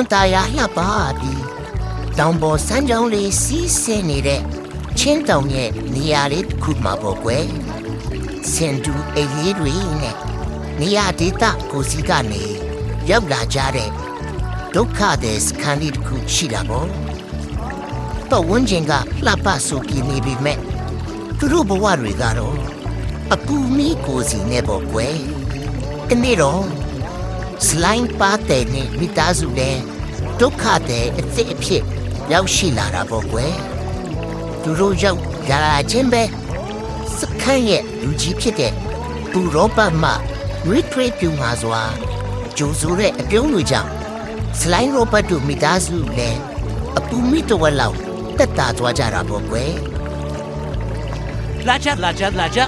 န်တာယာလှပပြီးတောင်ပေါ်စမ်းကြောင်းလေးစီးဆင်းနေတဲ့ချင်းတောင်ရဲ့နေရာလေးတစ်ခုမှာပေါ့ကွယ်စင်တူအိမ်လေးတွေနဲ့နေရာဒေသကိုစီကနေရောက်လာကြတဲ့ဒုက္ခတဲ့စခန်းလေးတစ်ခုရှိတာပေါ့တော့ဝန်းကျင်ကလှပဆိုပြနေပြီမဲ့သူတို့ဘဝတွေကတော့အပူမီကိုစီနဲ့ပေါ့ကွယ်တနေ့တော့ စလိုင်းပါတဲ့နဲ့မိသားစုလည်းဒုက္ခတဲ့အစ်စ်အဖြစ်ရောက်ရှိလာတာပေါ့ကွယ်သူတို့ရောက်လာခြင်းပဲစခန်းရဲ့လူကြီးဖြစ်တဲ့ဘူရောပတ်မှရီထရစ်ပြူမှာစွာဂျိုဆိုတဲ့အပြုံးလူကြောင့်စလိုင်းရောဘတ်တို့မိသားစုလည်းအပူမိတဝက်လောက်တက်တာသွားကြတာပေါ့ကွယ်လာကြလာကြလာကြ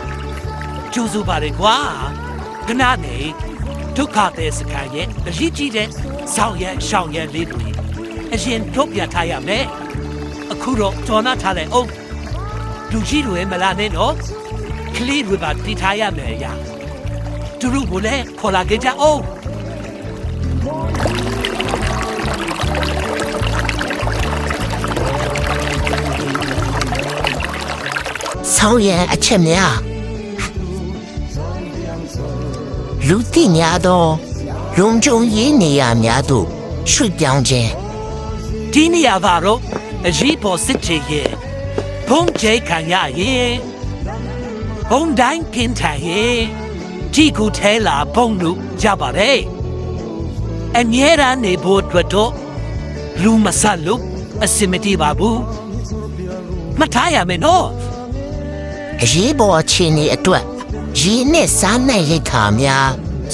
ကျူစုပါလေကွာခဏနေ ဒုက္ခတဲ့စခန်းရဲ့အရေးကြီးတဲ့ဆောင်ရရှောင်ရလေးတွေအရင်ထုတ်ပြထားရမယ်အခုတော့တော်နာထားတဲ့အောင်လူကြီးတွေမလာနဲ့နော်ကလေးတွေပါတည်ထားရမယ်ရာသူတို့ကိုလည်းခေါ်လာကြကြအောင်ဆောင်းရန်အချက်များ လူသိများသောလုံခြုံရေးနေရာများသို့ရွှေ့ပြောင်းခြင်းဒီနေရာကတော့အရေးပေါ်စစ်ချေရဲ့ဘုံကျဲခံရရဲ့ဘုံတိုင်းကင်းထိုင်ရဲ့ဒီကူထဲလာဘုံတို့ကြပါတယ်အမြဲတမ်းနေဖို့အတွက်တော့လူမဆတ်လို့အစင်မပြေပါဘူးမထားရမယ်နော်အရေးပေါ်အခြေအနေအတွက် ရည်နဲ့စားနိုင်ရိတ်ခါများ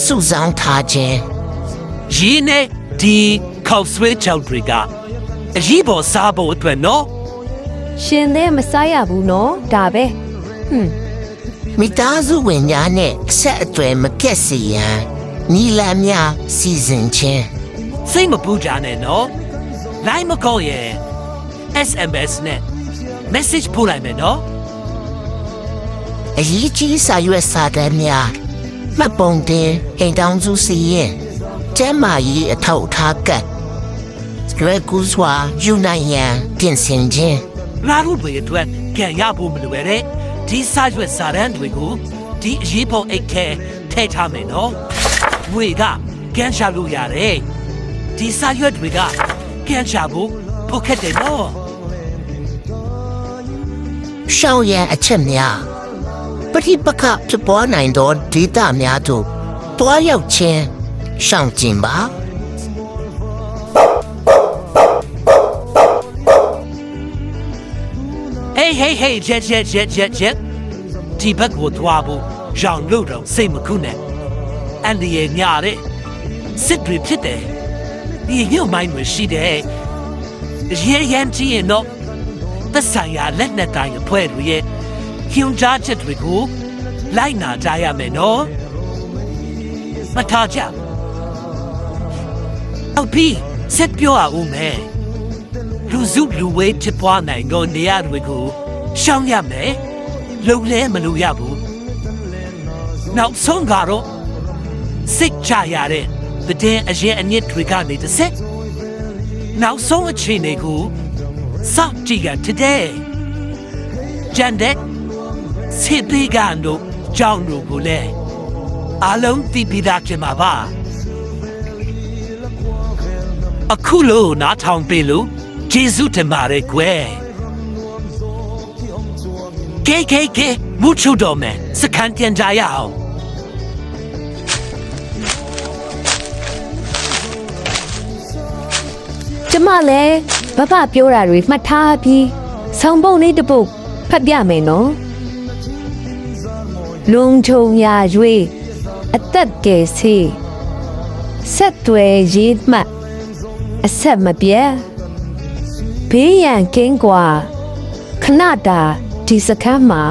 စုဆောင်းထားခြင်းရင်းနဲ့ဒီခောက်ဆွဲချောက်တွေကအရေးပေါ်စားဖို့အတွက်နော်ရှင်သေးမစားရဘူးနော်ဒါပဲဟွန်းမိသားစုဝင်များနဲ့အဆက်အသွယ်မပြတ်စေရန်နီလန်များစီစဉ်ခြင်းစိတ်မပူကြနဲ့နော်လိုင်းမကောရဲ့ SMS နဲ့ message ပို့လိုက်မယ်နော် အရေးကြီးစာရွက်စာတမ်းများမှတ်ပုံတင်အိမ်တောင်စုစီရင်ကျမ်းမာရေးအထောက်အထားကတ်ရွယ်ကူးစွာယူနိုင်ရန်ပြင်ဆင်ခြင်းလာရုပ်တွေအတွက်ကြံရဖို့မလိုပဲတဲ့ဒီစာရွက်စာတမ်းတွေကိုဒီအရေးပေါ်အိတ်ထဲထည့်ထားမယ်နော်ဝေကကန်ရှာလို့ရတယ်ဒီစာရွက်တွေကကန်ရှာဖို့ဖို့ခက်တယ်နော်ရှောင်းရန်အချက်များပ ဋိပက္ခဖြစ်ပွားနိုင်သောဒေသများသို့တွားရောက်ခြင်းရှောင်ကျင်ပါဟေးဟေးဟေးချက်ချက်ချက်ချက်ချက်ဒီဘက်ကိုသွားဖို့ရောင်လို့တော့စိတ်မခုနဲ့အန်ဒီရဲ့ညာတဲ့စစ်တွေဖြစ်တယ်ဒီညမိုင်းတွေရှိတယ်ရဲရန်ကြီးရင်တော့သက်ဆိုင်ရာလက်နက်ကိုင်အဖွဲ့တွေရဲ့ ညွှန်ကြားချက်တွေကိုလိုက်နာကြရမယ်နော်မထားကြဟုတ်ပြီဆက်ပြောအောင်မယ်လူစုလူဝေးဖြစ်ပွားနိုင်သောနေရာတွေကိုရှောင်ရမယ်လုံလဲမလို့ရဘူးနောက်ဆုံးကတော့စိတ်ချရတဲ့တဲ့အရင်အညစ်တွေကနေတစ်ဆက်နောက်ဆုံးအချိန်တွေကိုစောင့်ကြည့်ရတဲ့ဂျန်တဲ့ စေတေကန်တို့ကြောင်းတို့ကိုလည်းအလုံးသိပြီးသားဖြစ်မှာပါအခုလို့နားထောင်ပေးလို့ဂျေစုတင်ပါတယ်ကွယ်ကဲကဲကဲမူချုတော်မယ်စကန်ပြန်ကြရအောင်ကျမလည်းဘဘပြောတာတွေမှတ်ထားပြီးဆောင်းပုံလေးတစ်ပုတ်ဖတ်ပြမယ်နော် လုံချုံရာရွေအသက်ကယ်စီဆက်သွယ်ရေးမှတ်အဆက်မပြတ်ဘေးရန်ကင်းကွာခဏတာဒီစခန်းမှာ